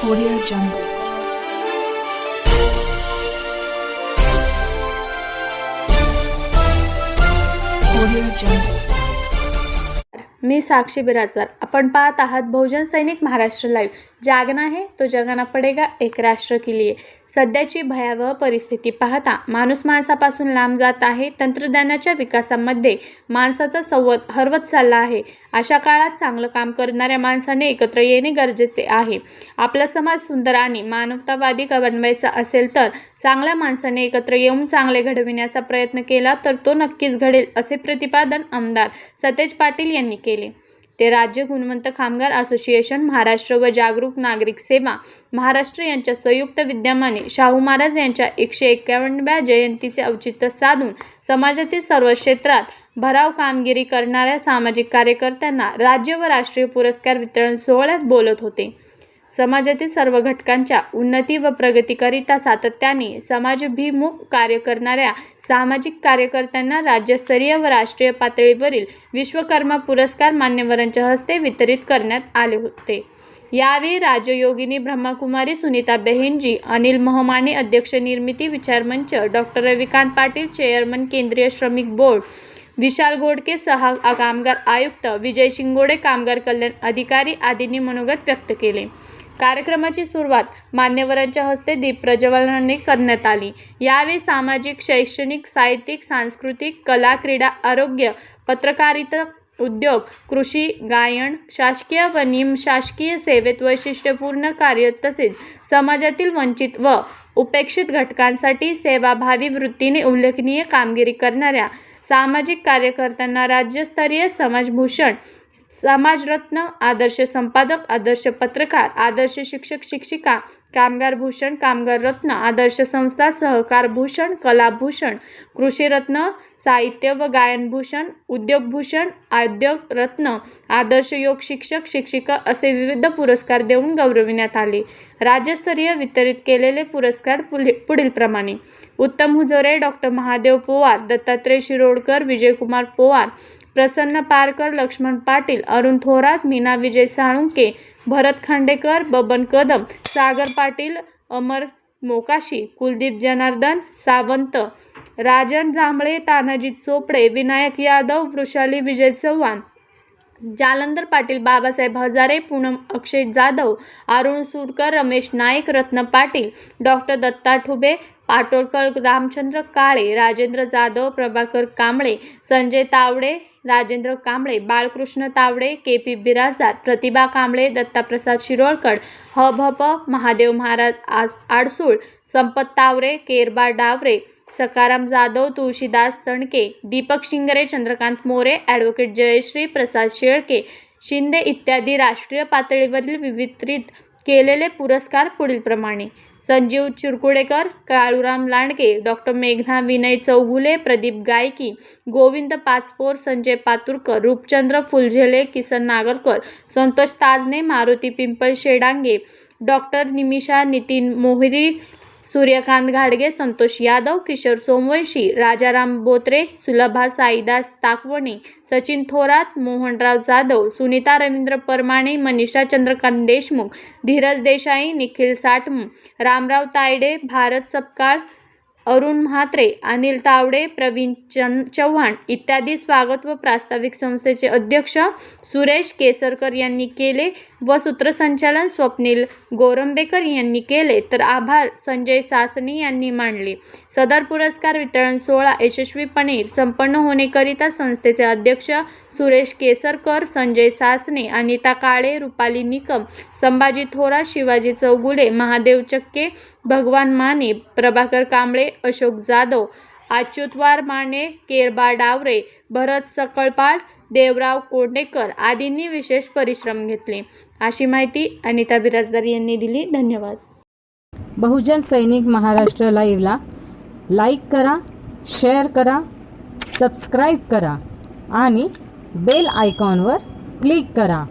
Audio Jungle. Audio Jungle. मी साक्षी बिराजदार आपण पाहत आहात बहुजन सैनिक महाराष्ट्र लाईव्ह जागना है तो जगाना पडेगा एक राष्ट्र के लिए। सध्याची भयावह परिस्थिती पाहता माणूस माणसापासून लांब जात आहे तंत्रज्ञानाच्या विकासामध्ये माणसाचा संवाद हरवत चालला आहे. अशा काळात चांगलं काम करणाऱ्या माणसाने एकत्र येणे गरजेचे आहे. आपला समाज सुंदर आणि मानवतावादी बनवायचा असेल तर चांगल्या माणसाने एकत्र येऊन चांगले घडविण्याचा प्रयत्न केला तर तो नक्कीच घडेल असे प्रतिपादन आमदार सतेज पाटील यांनी केले. ते राज्य गुणवंत कामगार असोसिएशन महाराष्ट्र व जागरूक नागरिक सेवा महाराष्ट्र यांच्या संयुक्त विद्यमाने शाहू महाराज यांच्या एकशे एक्क्याण्णव्या जयंतीचे औचित्य साधून समाजातील सर्व क्षेत्रात भराव कामगिरी करणाऱ्या सामाजिक कार्यकर्त्यांना राज्य व राष्ट्रीय पुरस्कार वितरण सोहळ्यात बोलत होते. समाजातील सर्व घटकांच्या उन्नती व प्रगतीकरिता सातत्याने समाजभिमुख कार्य करणाऱ्या सामाजिक कार्यकर्त्यांना राज्यस्तरीय व राष्ट्रीय पातळीवरील विश्वकर्मा पुरस्कार मान्यवरांच्या हस्ते वितरित करण्यात आले होते. यावेळी राजयोगिनी ब्रह्मकुमारी सुनीता बेहेनजी अनिल मोहमाने अध्यक्ष निर्मिती विचारमंच डॉक्टर रविकांत पाटील चेअरमन केंद्रीय श्रमिक बोर्ड विशाल घोडके सहा कामगार आयुक्त विजय शिंगोडे कामगार कल्याण अधिकारी आदींनी मनोगत व्यक्त केले. कार्यक्रमाची सुरुवात मान्यवरांच्या हस्ते दीप प्रज्वलनाने करण्यात आली. यावेळी सामाजिक शैक्षणिक साहित्यिक सांस्कृतिक कला क्रीडा आरोग्य पत्रकारिता उद्योग कृषी गायन शासकीय व निमशासकीय सेवेत वैशिष्ट्यपूर्ण कार्य तसेच समाजातील वंचित व उपेक्षित घटकांसाठी सेवाभावी वृत्तीने उल्लेखनीय कामगिरी करणाऱ्या सामाजिक कार्यकर्त्यांना राज्यस्तरीय समाजभूषण समाजरत्न आदर्श संपादक आदर्श पत्रकार आदर्श शिक्षक शिक्षिका कामगार भूषण कामगार रत्न आदर्श संस्था सहकार भूषण कलाभूषण कृषीरत्न साहित्य व गायनभूषण उद्योगभूषण उद्योग रत्न आदर्श योग शिक्षक शिक्षिका असे विविध पुरस्कार देऊन गौरविण्यात आले. राज्यस्तरीय वितरित केलेले पुरस्कार पुढे पुढीलप्रमाणे Uttam Hujore doctor Mahadev Powar Dattatray Shirodkar Vijaykumar Powar Prasanna Parkar Laxman Patil Arun Thorat Meena Vijay Salunke Bharat Khandekar Baban Kadam Sagar Patil Amar Mokashi Kuldeep Janardan Sawant Rajan Jambhale Tanaji Chopde Vinayak Yadav Vrushali Vijay Chavan Jalandhar Patil Babasaheb Hazare Poonam Akshay Jadhav Arun Surkar Ramesh Naik Ratna Patil doctor Datta Thube Patolkar Ramchandra Kale Rajendra Jadhav Prabhakar Kamble Sanjay Tawde Rajendra Kamble Balkrishna Tawde K P Birajdar Pratibha Kamble Dattaprasad Shirolkar ह भ प महादेव महाराज आज Adsul Sampat Taware Kerba Daware Sakaram Jadhav Tulshidas Tanke Deepak Shingre Chandrakant More advocate Jayashree Prasad Shelke Shinde इत्यादी राष्ट्रीय पातळीवरील विवितरित केलेले पुरस्कार पुढीलप्रमाणे संजीव चिरकुडेकर काळूराम लांडगे डॉक्टर मेघना विनय चौगुले प्रदीप गायकी गोविंद पाचपोर संजय पातुरकर रूपचंद्र फुलझेले किसन नागरकर संतोष ताजने मारुती पिंपळ शेडांगे डॉक्टर निमिषा नितीन मोहरी सूर्यकांत घाडगे संतोष यादव किशोर सोमवंशी राजाराम बोत्रे सुलभा साईदास ताकवणे सचिन थोरात मोहनराव जाधव सुनीता रवींद्र परमाणे मनीषा चंद्रकांत देशमुख धीरज देसाई निखिल साटम रामराव तायडे भारत सपकाळ अरुण म्हात्रे अनिल तावडे प्रवीण चन चव्हाण इत्यादी स्वागत व प्रास्ताविक संस्थेचे अध्यक्ष सुरेश केसरकर यांनी केले. व सूत्रसंचालन स्वप्नील गोरंबेकर यांनी केले. तर आभार संजय सासनी यांनी मांडले. सदर पुरस्कार वितरण सोहळा यशस्वीपणे संपन्न होणेकरिता संस्थेचे अध्यक्ष सुरेश केसरकर संजय सासने अनिता काळे रुपाली निकम संभाजी थोरा शिवाजी चौगुले महादेव चक्के भगवान माने प्रभाकर कांबळे अशोक जाधव अच्युतवार माने केरबा डावरे भरत सकळपाड देवराव कोंडेकर आदींनी विशेष परिश्रम घेतले. अशी माहिती अनिता बिराजदार यांनी दिली. धन्यवाद. बहुजन सैनिक महाराष्ट्र लाईव्हला लाईक करा शेअर करा सबस्क्राईब करा आणि बेल आयकॉनवर क्लिक करा.